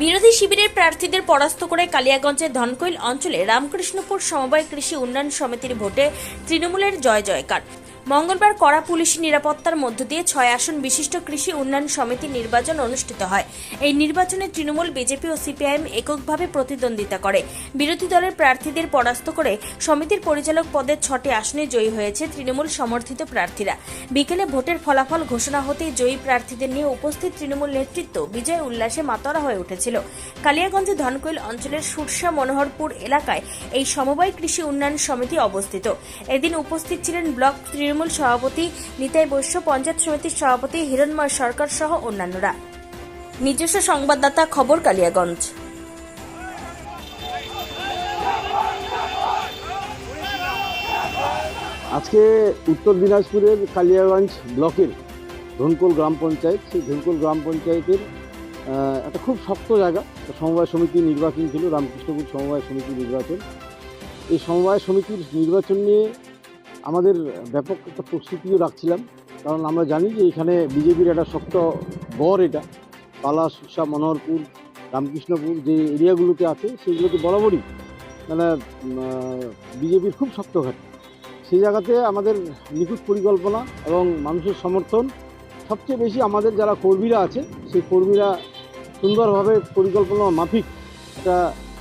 বিরোধী শিবিরের প্রার্থীদের পরাস্ত করে কালিয়াগঞ্জের ধনকৈল অঞ্চলে রামকৃষ্ণপুর সমবায় কৃষি উন্নয়ন সমিতির ভোটে তৃণমূলের জয় জয়কার। মঙ্গলবার কড়া পুলিশ নিরাপত্তার মধ্য দিয়ে ছয় আসন বিশিষ্ট কৃষি উন্নয়ন সমিতির নির্বাচন অনুষ্ঠিত হয়। এই নির্বাচনে তৃণমূল, বিজেপি ও সিপিআইএম এককভাবে প্রতিদ্বন্দ্বিতা করে। বিরোধী দলের প্রার্থীদের পরাস্ত করে সমিতির পরিচালক পদের ছটি আসনে জয়ী হয়েছে তৃণমূল সমর্থিত প্রার্থীরা। বিকেলে ভোটের ফলাফল ঘোষণা হতেই জয়ী প্রার্থীদের নিয়ে উপস্থিত তৃণমূল নেতৃত্ব বিজয় উল্লাসে মাতরা হয়ে উঠেছিল। কালিয়াগঞ্জে ধনকৈল অঞ্চলের সুরসা মনোহরপুর এলাকায় এই সমবায় কৃষি উন্নয়ন সমিতি অবস্থিত। এদিন উপস্থিত ছিলেন ব্লক তৃণমূল সভাপতি নিতাই বৈশ্য, পঞ্চায়েত সমিতির সভাপতি হিরণময় সরকার সহ অন্যান্যরা। নিজস্ব সংবাদদাতা খবর কালিয়াগঞ্জ। আজকে উত্তর দিনাজপুরের কালিয়াগঞ্জ ব্লকের ধনকোল গ্রাম পঞ্চায়েত, সেই ধনকোল গ্রাম পঞ্চায়েতের একটা খুব শক্ত জায়গা। সমবায় সমিতি নির্বাচন ছিল, রামকৃষ্ণপুর সমবায় সমিতি নির্বাচন। এই সমবায় সমিতির নির্বাচন নিয়ে আমাদের ব্যাপক একটা প্রস্তুতিও রাখছিলাম। কারণ আমরা জানি যে এখানে বিজেপির একটা শক্ত গড় এটা। পালা সুসা মনোহরপুর, রামকৃষ্ণপুর যে এরিয়াগুলোতে আছে, সেগুলোতে বরাবরই মানে বিজেপির খুব শক্ত ঘাট। সেই জায়গাতে আমাদের নিখুঁত পরিকল্পনা এবং মানুষের সমর্থন। সবচেয়ে বেশি আমাদের যারা কর্মীরা আছে, সেই কর্মীরা সুন্দরভাবে পরিকল্পনা মাফিক একটা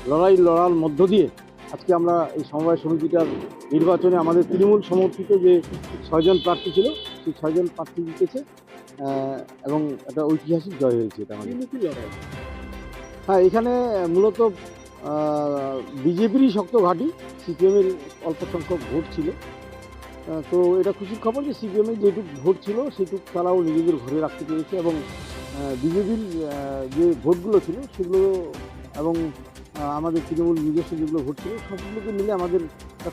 লড়াই লড়ার মধ্য দিয়ে আজকে আমরা এই সমবায় সমিতিটার নির্বাচনে আমাদের তৃণমূল সমর্থিত যে ছয়জন প্রার্থী ছিল সেই ছয়জন প্রার্থী জিতেছে এবং একটা ঐতিহাসিক জয় হয়েছে এটা আমাদের। হ্যাঁ এখানে মূলত বিজেপিরই শক্ত ঘাঁটি সিপিএমের অল্প সংখ্যক ভোট ছিল। তো এটা খুশির খবর যে সিপিএমের যেটুকু ভোট ছিল সেটুকু তারাও নিজেদের ঘরে রাখতে পেরেছে এবং বিজেপির যে ভোটগুলো ছিল সেগুলো এবং আমাদের তৃণমূল নিজস্ব যেগুলো ভোট ছিল সবগুলোকে মিলে আমাদের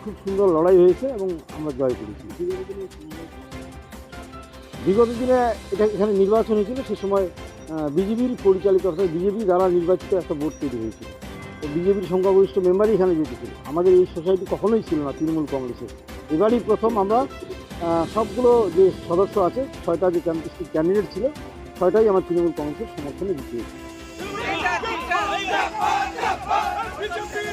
খুব সুন্দর লড়াই হয়েছে এবং আমরা জয় করেছি। বিগত দিনে এটা এখানে নির্বাচন হয়েছিল, সে সময় বিজেপির পরিচালিত অর্থাৎ বিজেপি দ্বারা নির্বাচিত একটা ভোট তৈরি হয়েছিল। তো বিজেপির সংখ্যাগরিষ্ঠ মেম্বারই এখানে জিতেছিল আমাদের এই সোসাইটি কখনোই ছিল না তৃণমূল কংগ্রেসের। এবারই প্রথম আমরা সবগুলো যে সদস্য আছে, ছয়টা যে ক্যান্ডিডেট ছিল, ছয়টাই আমার তৃণমূল কংগ্রেসের সমর্থনে জিতিয়েছে। বিজেপি